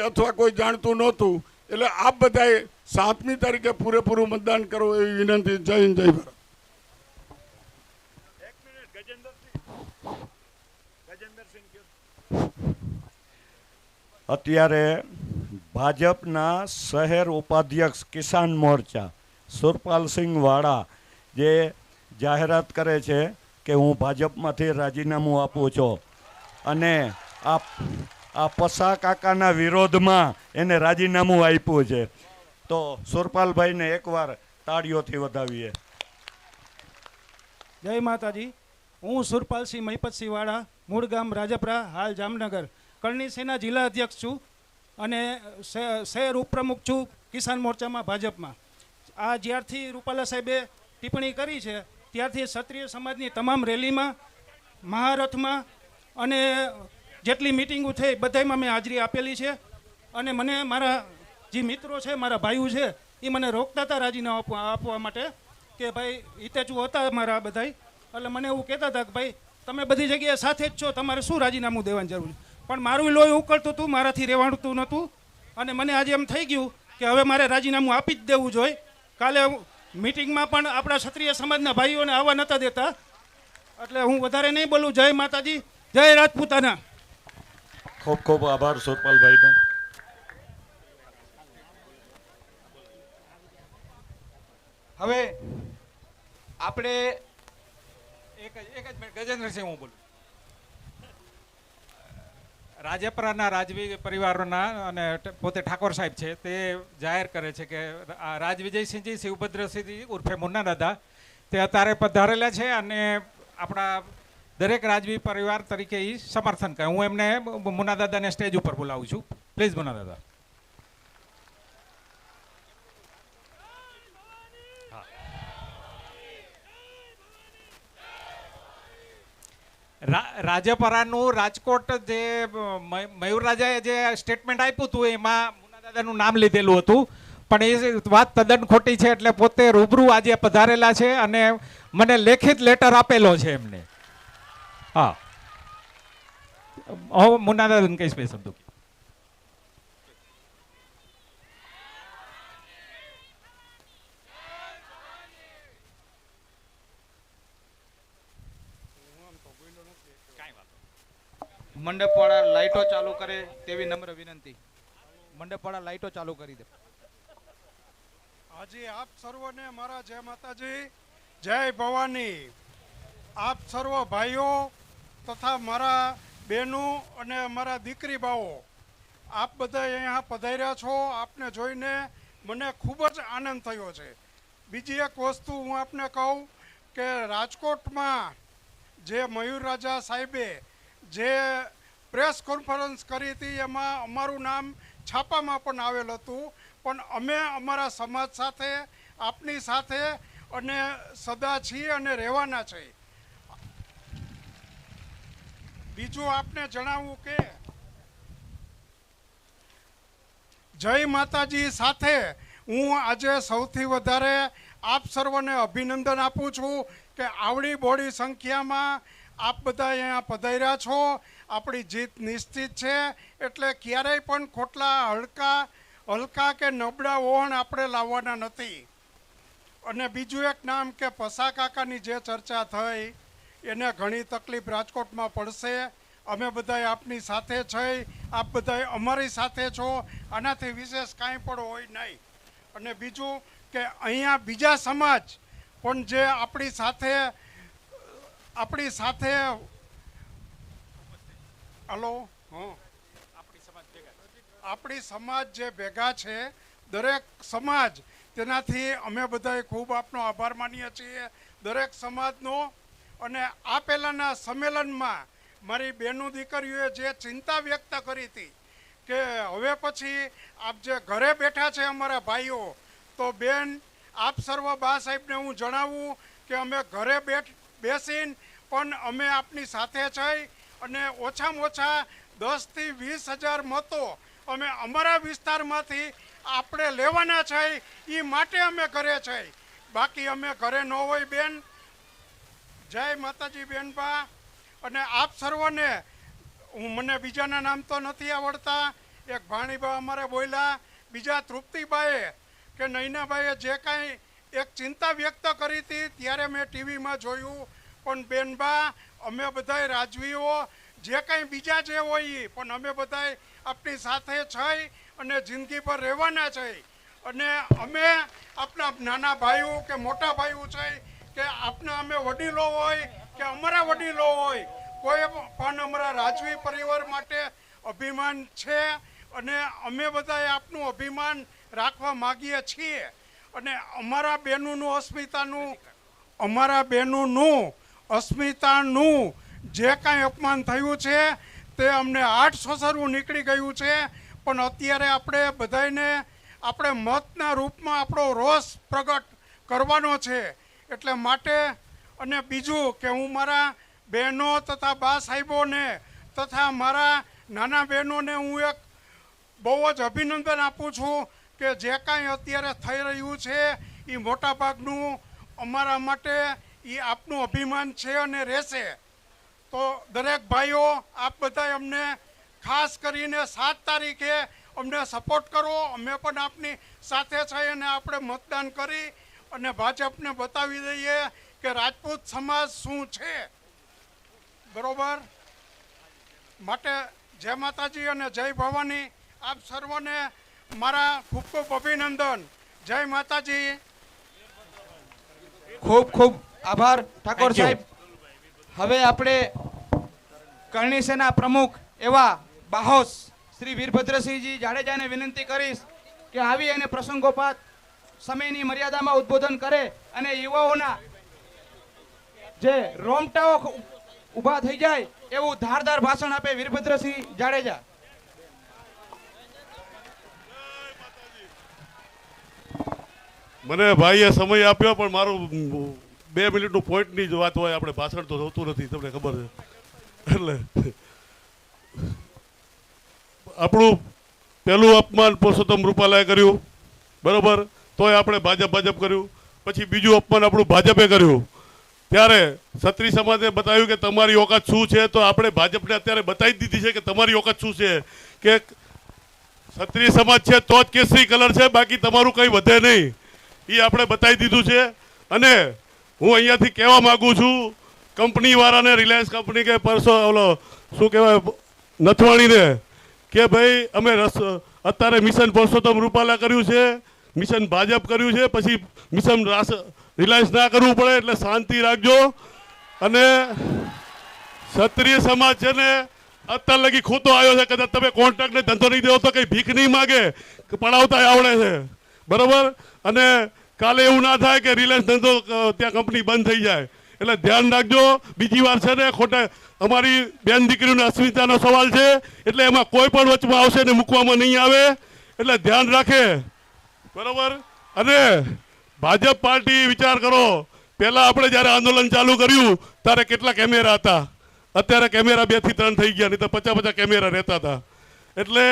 અથવા કોઈ જાણતું નહોતું. એટલે આપ બધાએ સાતમી તારીખે પૂરેપૂરું મતદાન કરો એવી વિનંતી. જય હિન્દ જય ભારત. અત્યારે ભાજપના શહેર ઉપાધ્યક્ષ કિસાન મોરચા સુરપાલસિંહ વાળા જે જાહેરાત કરે છે કે હું ભાજપમાંથી રાજીનામું આપું છું. અને આ આ પસા કાકાના વિરોધમાં એને રાજીનામું આપ્યું છે. તો સુરપાલભાઈને એકવાર તાળીઓથી વધાવીએ. જય માતાજી. હું સુરપાલસિંહ મહિપતસિંહ વાળા મૂળ ગામ રાજપરા, હાલ જામનગર. કરણીસિંહના જિલ્લા અધ્યક્ષ છું અને શહેર ઉપપ્રમુખ છું કિસાન મોરચામાં ભાજપમાં. આ જ્યારથી રૂપાલા સાહેબે ટિપ્પણી કરી છે, ત્યારથી ક્ષત્રિય સમાજની તમામ રેલીમાં, મહારથમાં અને જેટલી મિટિંગો થઈ બધામાં મેં હાજરી આપેલી છે. અને મને મારા જે મિત્રો છે, મારા ભાઈઓ છે, એ મને રોકતા હતા રાજીનામું આપવા માટે કે ભાઈ, હિતેચુ હતા મારા બધાય. એટલે મને એવું કહેતા હતા કે ભાઈ, તમે બધી જગ્યાએ સાથે જ છો, તમારે શું રાજીનામું દેવાની જરૂર પણ મારું લોહી ઉકળતું હતું, મારાથી રહેવાણતું નહોતું. અને મને આજે એમ થઈ ગયું કે હવે મારે રાજીનામું આપી જ દેવું જોઈએ. કાલે મિટિંગમાં પણ આપણા ક્ષત્રિય સમાજના ભાઈઓને આવવા નહોતા દેતા. એટલે હું વધારે નહીં બોલું. જય માતાજી, જય રાજપૂતાના. ખૂબ ખૂબ આભાર સુરપાલભાઈનો હવે આપણે એક જ એક જ મિનિટ ગજેન્દ્રસિંહ હું બોલું. રાજપરાના રાજવી પરિવારોના અને પોતે ઠાકોર સાહેબ છે, તે જાહેર કરે છે કે રાજવિજયસિંહજી, શિવભદ્રસિંહજી ઉર્ફે મુન્ના દાદા તે અત્યારે પધારેલા છે અને આપણા દરેક રાજવી પરિવાર તરીકે એ સમર્થન કરે. હું એમને મુના દાદાને સ્ટેજ ઉપર બોલાવું છું. પ્લીઝ મુના દાદા રાજપરાનું રાજકોટ જે મયુર રાજાએ જે સ્ટેટમેન્ટ આપ્યું હતું, એમાં મુના દાદાનું નામ લીધેલું હતું. પણ એ વાત તદ્દન ખોટી છે, એટલે પોતે રૂબરૂ આજે પધારેલા છે અને મને લેખિત લેટર આપેલો છે એમને. હા હું મુન્ના દાદાને કહીશ બે શબ્દો મંડપવાળા લાઇટો ચાલુ કરે તેવી નમ્ર વિનંતી. મંડપવાળા લાઇટો ચાલુ કરી દે. આજે આપ સર્વને મારા જય માતાજી જય ભવાની. આપ સર્વ ભાઈઓ તથા મારા બહેનો અને મારા દીકરી બાઓ આપ બધા અહીંયા પધાર્યા છો, આપને જોઈને મને ખૂબ જ આનંદ થયો છે. બીજી એક વસ્તુ હું આપને કહું કે રાજકોટમાં જે મયુર રાજા સાહેબે જે પ્રેસ કોન્ફરન્સ કરી હતી, એમાં અમારું નામ છાપામાં પણ આવેલ હતું, પણ અમે અમારા સમાજ સાથે, આપની સાથે અને સદા છીએ અને રહેવાના છે બીજું આપને જણાવું કે જય માતાજી સાથે હું આજે સૌથી વધારે આપ સર્વને અભિનંદન આપું છું કે આવડી બોડી સંખ્યામાં આપ બધા અહીંયા પધાર્યા છો. આપણી જીત નિશ્ચિત છે. એટલે ક્યારેય પણ ખોટલા હલકા હલકા કે નબળા ઓહણ આપણે લાવવાના નથી. અને બીજું એક નામ કે પસા કાકાની જે ચર્ચા થઈ એને ઘણી તકલીફ રાજકોટમાં પડશે. અમે બધાય આપની સાથે છે. આપ બધાય અમારી સાથે છો. આનાથી વિશેષ કાંઈ પણ હોય નહીં. અને બીજું કે અહીંયા બીજા સમાજ પણ જે આપણી સાથે આપણી સાથે હલો, હં. આપણી સમાજ જે ભેગા છે, દરેક સમાજ, તેનાથી અમે બધાએ ખૂબ આપનો આભાર માનીએ છીએ. દરેક સમાજનો અને આ પહેલાંના સંમેલનમાં મારી બહેનો દીકરીઓએ જે ચિંતા વ્યક્ત કરી હતી કે હવે પછી આપ જે ઘરે બેઠા છે અમારા ભાઈઓ, તો બેન, આપ સર્વ બા સાહેબને હું જણાવું કે અમે ઘરે બેઠ, બેસીને પણ અમે આપની સાથે છે અને ઓછામાં ઓછા દસથી વીસ હજાર મતો અમે અમારા વિસ્તારમાંથી આપણે લેવાના છે એ માટે અમે ઘરે છે. બાકી અમે ઘરે ન હોય બેન. જય માતાજી બેનબા અને આપ સર્વને, હું મને બીજાના નામ તો નથી આવડતા, એક ભાણીબા અમારે બોલ્યા, બીજા તૃપ્તિબાએ કે નૈનાભાઈએ જે કાંઈ એક ચિંતા વ્યક્ત કરી હતી, ત્યારે મેં ટીવીમાં જોયું. પણ બેનબા, અમે બધાય રાજવીઓ, જે કાંઈ બીજા જે હોય, પણ અમે બધાય આપણી સાથે છે અને જિંદગીભર રહેવાના છે અને અમે આપણા નાના ભાઈઓ કે મોટા ભાઈઓ છે કે આપના અમે વડીલો હોય, કે અમારા વડીલો હોય, કોઈ પણ અમારા રાજવી પરિવાર માટે અભિમાન છે અને અમે બધાએ આપનું અભિમાન રાખવા માગીએ છીએ. અને અમારા બહેનોનું અસ્મિતાનું, અમારા બહેનોનું અસ્મિતાનું જે કાંઈ અપમાન થયું છે, તે અમને આઠ સસરવું નીકળી ગયું છે. પણ અત્યારે આપણે બધાને આપણે મતના રૂપમાં આપણો રોષ પ્રગટ કરવાનો છે. એટલે માટે અને બીજું કે હું મારા બહેનો તથા બા સાહેબોને તથા મારા નાના બહેનોને હું એક બહુ જ અભિનંદન આપું છું કે જે કાંઈ અત્યારે થઈ રહ્યું છે એ મોટાભાગનું અમારા માટે એ આપનું અભિમાન છે અને રહેશે. તો દરેક ભાઈઓ, આપ બધા અમને ખાસ કરીને સાત તારીખે અમને સપોર્ટ કરો. અમે પણ આપની સાથે છે અને આપણે મતદાન કરી અને ભાજપને બતાવી દઈએ કે રાજપૂત સમાજ શું છે? બરોબર? માટે જય માતાજી અને જય ભવાની આપ સર્વને મારા ખૂબ ખૂબ અભિનંદન. જય માતાજી. ખૂબ ખૂબ આભાર ઠાકોર સાહેબ. હવે આપણે કરણી સેના પ્રમુખ એવા બાહોસ શ્રી વીરભદ્રસિંહજી જાડેજાને વિનંતી કરીશ કે આવી અને પ્રસંગોપાત સમયની મર્યાદામાં ઉદ્બોધન કરે અને યુવાઓના જે રોમટાઓ ઊભા થઈ જાય એવું ધારદાર ભાષણ આપે વીરભદ્રસિંહ જાડેજા. મને ભાઈએ સમય આપ્યો, પણ મારું બે મિનિટનું પોઈન્ટની જ વાત હોય, આપણે ભાષણ તો થતું નથી, તમને ખબર છે. એટલે આપણું પહેલું અપમાન પુરુષોત્તમ રૂપાલાએ કર્યું, બરોબર? તોય આપણે ભાજપ ભાજપ કર્યું. પછી બીજું અપમાન આપણું ભાજપે કર્યું. ત્યારે ક્ષત્રિય સમાજે બતાવ્યું કે તમારી ઓકાત શું છે? તો આપણે ભાજપને અત્યારે બતાવી દીધી છે કે તમારી ઓકાત શું છે? કે ક્ષત્રિય સમાજ છે તો જ કેસરી કલર છે, બાકી તમારું કંઈ વધે નહીં. એ આપણે બતાવી દીધું છે. અને હું અહીંયાથી કહેવા માગું છું, કંપનીવાળાને, રિલાયન્સ કંપની કે પરસો, ઓલો, શું કહેવાય, નથવાણીને, કે ભાઈ, અમે રસ, અત્યારે મિશન પરસોત્તમ રૂપાલા કર્યું છે. મિશન ભાજપ કર્યું છે, પછી મિશન રિલાયન્સ ના કરવું પડે, એટલે શાંતિ રાખજો. અને ક્ષત્રિય સમાજ છે ને, અત્યાર લગી ખોટો આવ્યો છે, કદાચ તમે કોન્ટ્રાક્ટને ધંધો નહીં દેવો તો કંઈ ભીખ નહીં માગે પડાવતા આવડે છે. બરાબર? અને કાલે એવું ના થાય કે રિલાયન્સ ધંધો ત્યાં કંપની બંધ થઈ જાય. એટલે ધ્યાન રાખજો. બીજી વાર છે ને, ખોટા અમારી બેન દીકરીઓને અસ્મિતાનો સવાલ છે, એટલે એમાં કોઈ પણ વચમાં આવશે ને મૂકવામાં નહીં આવે. એટલે ધ્યાન રાખે. બરોબર? અને ભાજપ પાર્ટી વિચાર કરો. પહેલાં આપણે જ્યારે આંદોલન ચાલુ કર્યું, ત્યારે કેટલા કેમેરા હતા? અત્યારે કેમેરા બેથી ત્રણ થઈ ગયા, નહીં તો પચાસ પચાસ કેમેરા રહેતા હતા. એટલે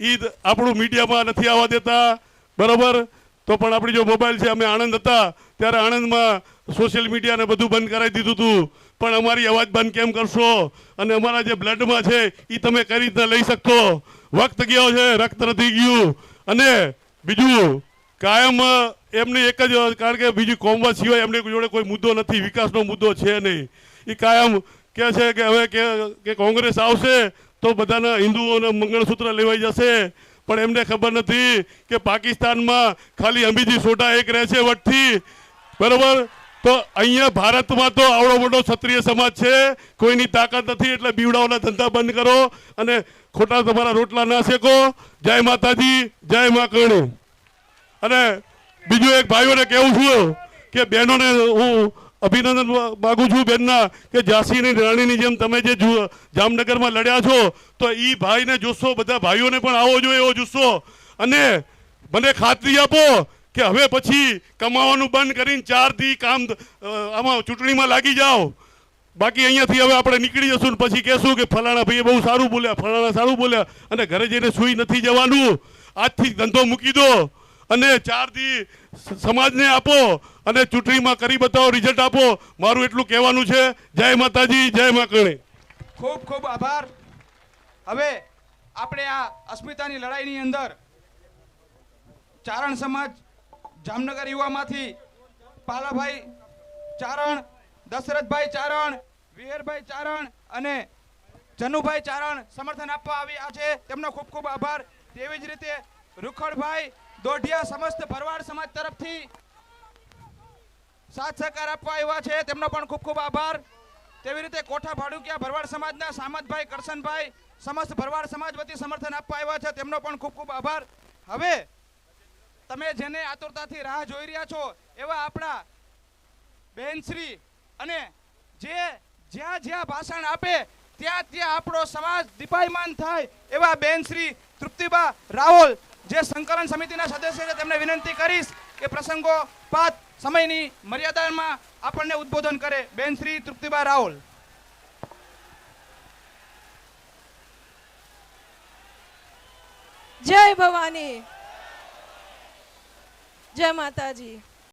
એ આપણું મીડિયામાં નથી આવવા દેતા. બરોબર? તો પણ આપણી જો મોબાઈલ છે, અમે આણંદ હતા, ત્યારે આણંદમાં સોશિયલ મીડિયાને બધું બંધ કરાવી દીધું હતું પણ અમારી અવાજ બંધ કેમ કરશો? અને અમારા જે બ્લડમાં છે એ તમે કઈ રીતના લઈ શકશો વખત ગયો છે, રક્ત નથી ગયું. અને બીજું, કાયમ એમને એક જ કારણ કે બીજી કોમવા સિવાય એમની જોડે કોઈ મુદ્દો નથી, વિકાસનો મુદ્દો છે નહીં. એ કાયમ કે છે કે હવે કે કોંગ્રેસ આવશે તો બધાના હિન્દુઓના મંગળસૂત્ર લેવાઈ જશે. પણ એમને ખબર નથી કે પાકિસ્તાનમાં ખાલી અંબીજી સોટા એક રહે છે વટથી. બરોબર? તો અહીંયા ભારતમાં તો આવડો મોટો ક્ષત્રિય સમાજ છે. કોઈની તાકાત નથી એટલે બીવડાઓના ધંધા બંધ કરો અને ખોટા તમારા રોટલા ના શેકો. જય માતાજી, જય મા કરણી. અને બીજું એક ભાઈઓને કહેવું છું કે બહેનોને હું અભિનંદન માગું છું બેનના કે ઝાંસીની રાણીની જેમ તમે જે જામનગરમાં લડ્યા છો, તો એ ભાઈને જોશો બધા ભાઈઓને પણ આવો જોઈએ એવો જુસ્સો. અને મને ખાતરી આપો કે હવે પછી કમાવાનું બંધ કરીને ચારથી કામ આમાં ચૂંટણીમાં લાગી જાઓ. બાકી અહીંયાથી હવે આપણે નીકળી જશું ને પછી કહેશું કે ફલાણા ભાઈએ બહુ સારું બોલ્યા, ફલાણા સારું બોલ્યા, અને ઘરે જઈને સુઈ નથી જવાનું. આજથી ધંધો મૂકી દો અને ચારથી સમાજને આપો અને ચૂંટણીમાં કરી બતાવો રિઝલ્ટ આપો. મારું એટલું કહેવાનું છે. જય માતાજી, જય મા કરણી ખૂબ ખૂબ આભાર. હવે આપણે આ અસ્મિતાની લડાઈની અંદર ચારણ સમાજ જામનગર યુવામાંથી પાલાભાઈ ચારણ, દશરથભાઈ ચારણ વિહેરભાઈ ચારણ અને જનુભાઈ ચારણ સમર્થન આપવા આવ્યા છે. તેમનો ખૂબ ખૂબ આભાર. તેવી જ રીતે રૂખડભાઈ દોઢિયા સમસ્ત ભરવાડ સમાજ તરફથી સાથ સહકાર આપવા આવ્યા છે. તેમનો પણ ખૂબ ખૂબ આભાર. તેવી રીતે કોઠા ભાડુકિયા ભરવાડ સમાજના સામતભાઈ કરશનભાઈ સમસ્ત ભરવાડ સમાજ વતી સમર્થન આપવા આવ્યા છે. તેમનો પણ ખૂબ ખૂબ આભાર. હવે તમે જેને આતુરતાથી રાહ જોઈ રહ્યા છો, એવા આપણા બહેનશ્રી અને જે જ્યાં જ્યાં ભાષણ આપે, ત્યાં ત્યાં આપણો સમાજ દીપાયમાન થાય એવા બહેનશ્રી તૃપ્તિબા રાહુલ જે સંકલન સમિતિના સદસ્ય છે, તેમને વિનંતી કરીશ કે પ્રસંગો પાત સમયની મર્યાદામાં આપણને ઉદ્બોધન કરે. બહેનશ્રી તૃપ્તિબા રાહુલ જય ભવાની. જય માતાજી.